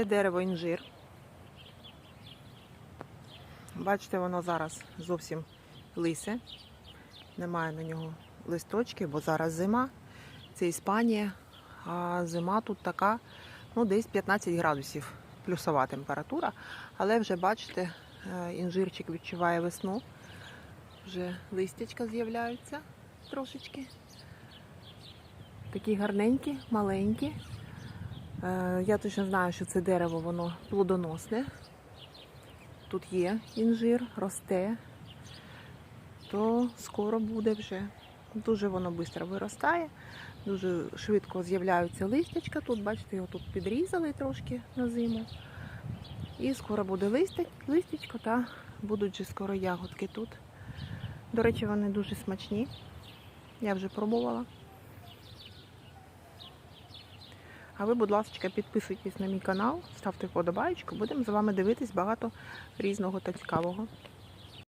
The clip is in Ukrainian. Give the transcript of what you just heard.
Це дерево інжир. Бачите, воно зараз зовсім лисе. Немає на нього листочки, бо зараз зима. Це Іспанія, а зима тут така, ну, десь 15 градусів плюсова температура. Але вже бачите, е, інжирчик відчуває весну. Вже листячка з'являються трошечки. Такі гарненькі, маленькі. Е, Я точно знаю, що це дерево воно плодоносне. Тут є інжир, росте, то скоро буде вже. Дуже воно швидко виростає, дуже швидко з'являються листячка. Тут, бачите, його тут підрізали трошки на зиму. І скоро буде листя, листячко та будуть вже скоро ягодки тут. До речі, вони дуже смачні. Я вже пробувала. А ви, будь ласка, підписуйтесь на мій канал, ставте вподобайку. Будемо з вами дивитись багато різного та цікавого.